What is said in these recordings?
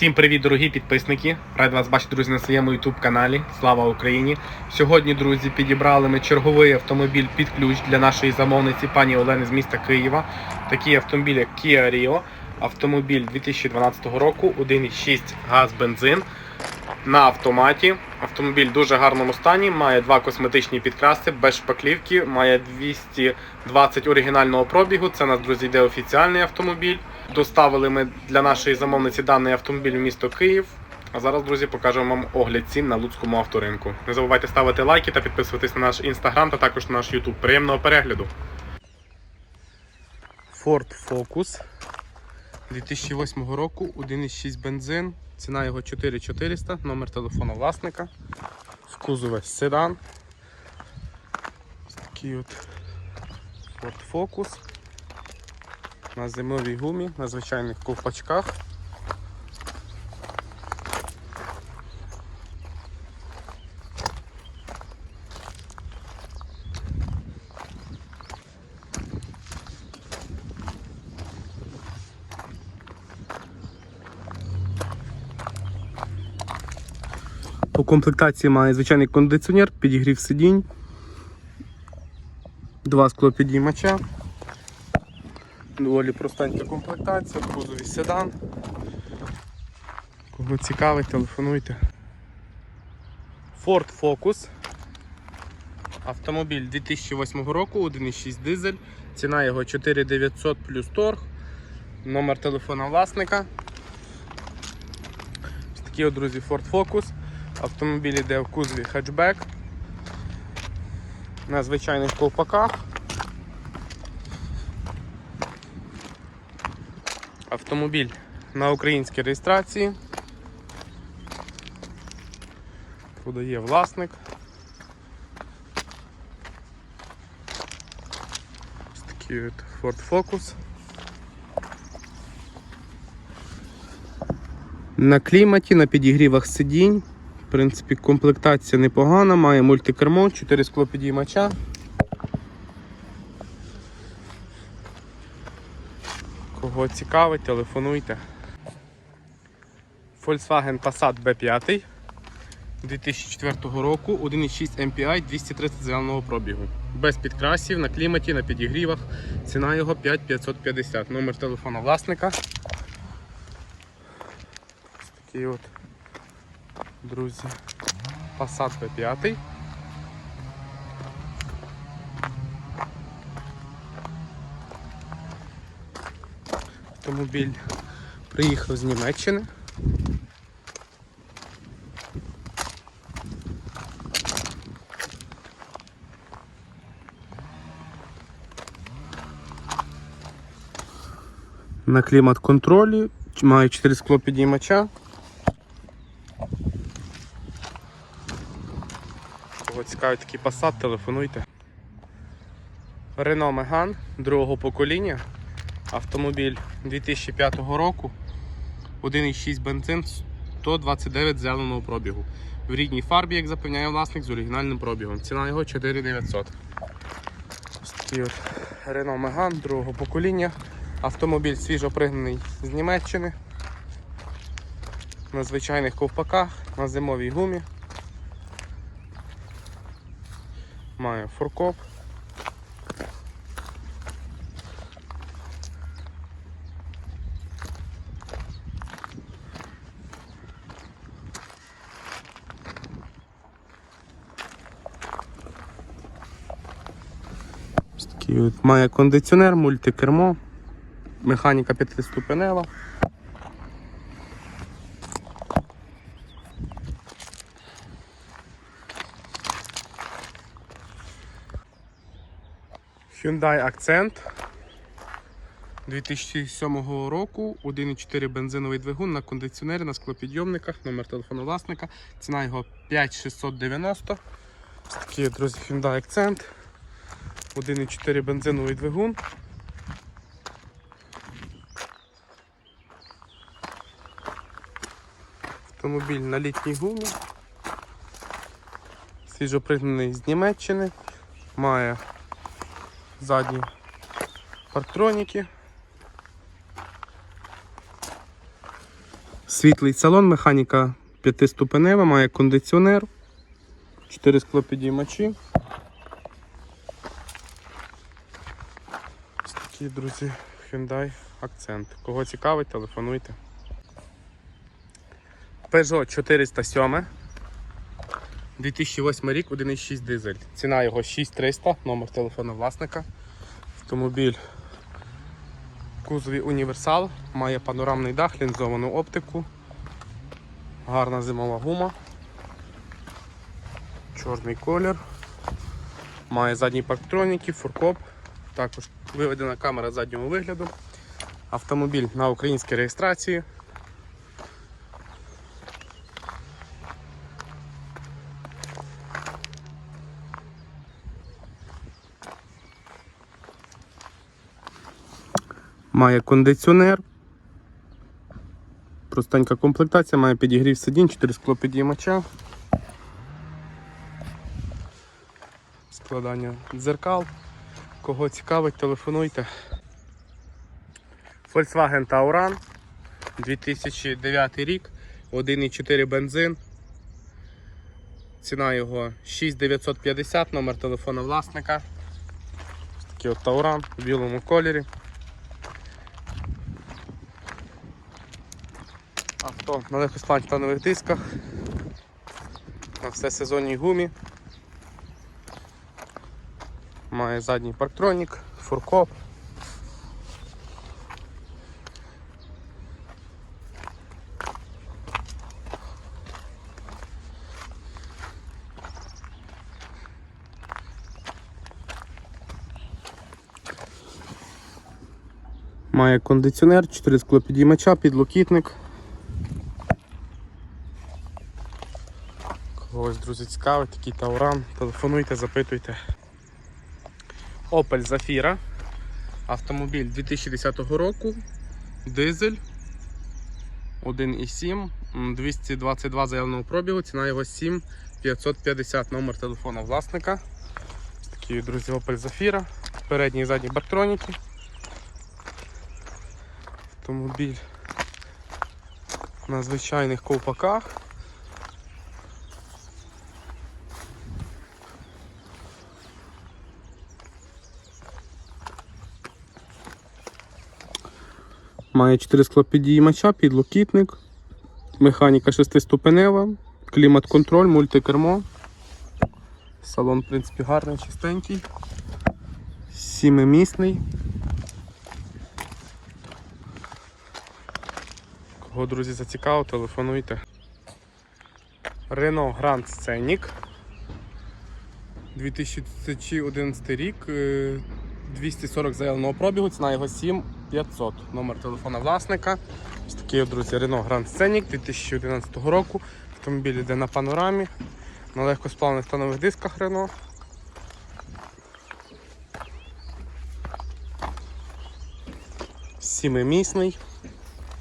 Всім привіт, дорогі підписники! Радий вас бачити, друзі, на своєму YouTube каналі. Слава Україні! Сьогодні, друзі, підібрали ми черговий автомобіль під ключ для нашої замовниці пані Олени з міста Києва. Такий автомобіль, як Kia Rio. Автомобіль 2012 року, 1,6 газ бензин на автоматі. Автомобіль в дуже гарному стані, має два косметичні підкраси, без шпаклівки, має 220 оригінального пробігу. Це у нас, друзі, йде офіціальний автомобіль. Доставили ми для нашої замовниці даний автомобіль в місто Київ. А зараз, друзі, покажемо вам огляд цін на Луцькому авторинку. Не забувайте ставити лайки та підписуватись на наш інстаграм та також на наш Ютуб. Приємного перегляду. Ford Focus 2008 року, 1,6 бензин. Ціна його 4400, номер телефону власника. В кузові седан. Ось такий от Ford Focus. На зимовій гумі, на звичайних ковпачках. По комплектації має звичайний кондиціонер, підігрів сидінь, два склопідіймача. Доволі простенька комплектація, в кузові седан. Кого цікавить, телефонуйте. Ford Focus. Автомобіль 2008 року, 1,6 дизель. Ціна його 4900 плюс торг. Номер телефона власника. Ось такий от, друзі, Ford Focus. Автомобіль йде в кузові хетчбек. На звичайних ковпаках. Автомобіль на українській реєстрації. Продає власник. Ось такий от Ford Focus. На кліматі, на підігрівах сидінь. В принципі, комплектація непогана, має мультикермо, 4 склопідіймача. Кого цікавить, телефонуйте. Volkswagen Passat B5 2004 року, 1,6 MPI 230 зеленого пробігу. Без підкрасів, на кліматі, на підігрівах. Ціна його 5550. Номер телефона власника. Ось такий от, друзі, Passat B5. Автомобіль приїхав з Німеччини. На клімат-контролі має 4 скло підіймача. Кого цікавить такий Passat, телефонуйте. Renault Megane другого покоління. Автомобіль 2005 року. 1,6 бензин, 129 зеленого пробігу. В рідній фарбі, як запевняє власник, з оригінальним пробігом. Ціна його 4900. Ось такий от Renault Megane другого покоління. Автомобіль свіжо пригнаний з Німеччини. На звичайних ковпаках, на зимовій гумі. Має фуркоп. Такий от має кондиціонер, мультикермо, механіка п'ятиступенева. Hyundai Accent 2007 року, 1,4 бензиновий двигун на кондиціонері, на склопідйомниках, номер телефону власника. Ціна його 5690. Ось такий, друзі, Hyundai Accent. 1,4 бензиновий двигун. Автомобіль на літній гумі. Свіжопригнаний з Німеччини. Має задні парктроніки. Світлий салон, механіка п'ятиступенева, має кондиціонер, 4 склопідіймачі. Такі, друзі, Hyundai Accent. Кого цікавить, телефонуйте. Peugeot 407. 2008 рік, 1,6 дизель. Ціна його 6300, номер телефону власника. Автомобіль кузові універсал, має панорамний дах, лінзовану оптику, гарна зимова гума, чорний колір, має задні парктроніки, фуркоп, також виведена камера заднього вигляду. Автомобіль на українській реєстрації. Має кондиціонер. Простенька комплектація, має підігрів сидінь, 4 склопідіймача. Складання дзеркал. Кого цікавить, телефонуйте. Volkswagen Tauran 2009 рік, 1,4 бензин. Ціна його 6950, номер телефону власника. Такий от Tauran в білому кольорі. Авто на легкосплантанових дисках, на всесезонній гумі. Має задній парктронік, фуркоп. Має кондиціонер, 4 склопідіймача, підлокітник. Когось, друзі, цікавить, такий тауран. Телефонуйте, запитуйте. Opel Zafira. Автомобіль 2010 року. Дизель. 1,7, 222 заявленого пробігу, ціна його 7550 номер телефона власника. Ось Такі, друзі, Opel Zafira. Передні і задні бартроніки. Автомобіль на звичайних ковпаках. Має 4 склопідіймача, підлокітник, механіка 6-ступенева, клімат-контроль, мультикермо. Салон, в принципі, гарний, чистенький, сімимісний. Кого, друзі, зацікавив, телефонуйте. Renault Grand Scenic 2011 рік, е, 240 заявленого пробігу, ціна його 7500. Номер телефона власника. Ось такий, друзі, Renault Grand Scenic 2011 року. Автомобіль йде на панорамі, на легкосплавних станових дисках Renault. Сімимісний,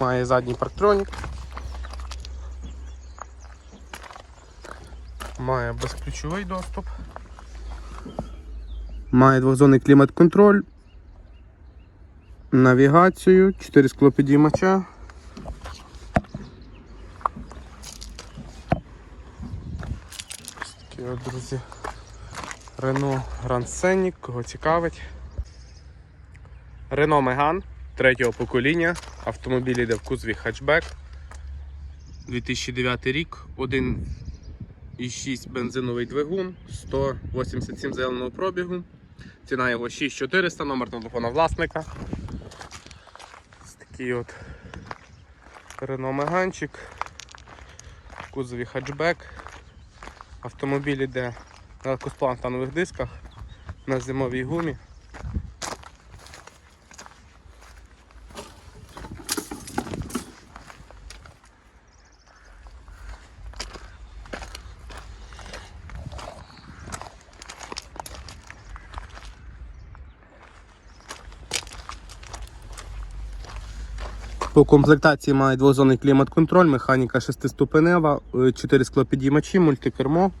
має задній парктронік. Має безключовий доступ. Має двохзонний клімат-контроль, навігацію, 4 склопідіймача. Ось такі от, друзі. Renault Grand Scenic, кого цікавить. Renault Megane третього покоління. Автомобіль йде в кузові хатчбек. 2009 рік, 1,6 бензиновий двигун, 187 заявленого пробігу. Ціна його 6400, номер телефона власника. Такий от Renault. В кузові хатчбек. Автомобіль йде на легкосплантанових дисках, на зимовій гумі. По комплектації має двозонний клімат-контроль, механіка 6-ступенева, 4 склопідіймачі, мультикермо.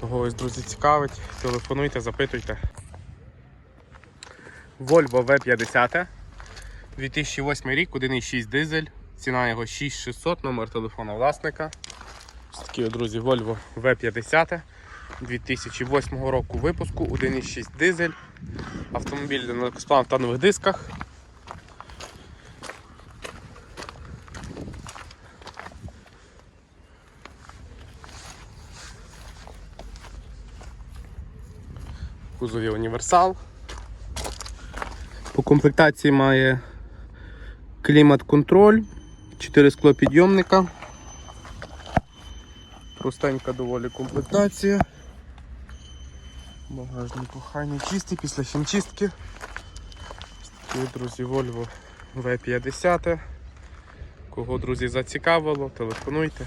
Когось, друзі, цікавить, телефонуйте, запитуйте. Volvo V50 2008 рік, 1,6 дизель. Ціна його 6600, номер телефона власника. Ось такі, друзі, Volvo V50 2008 року випуску, 1,6 дизель. Автомобіль на легкосплавних дисках. Кузові універсал. По комплектації має клімат-контроль, 4 склопідйомника. Простенька доволі комплектація. Багажник кохання чистий після хімчистки. Ось друзі, Volvo V50. Кого, друзі, зацікавило, телефонуйте.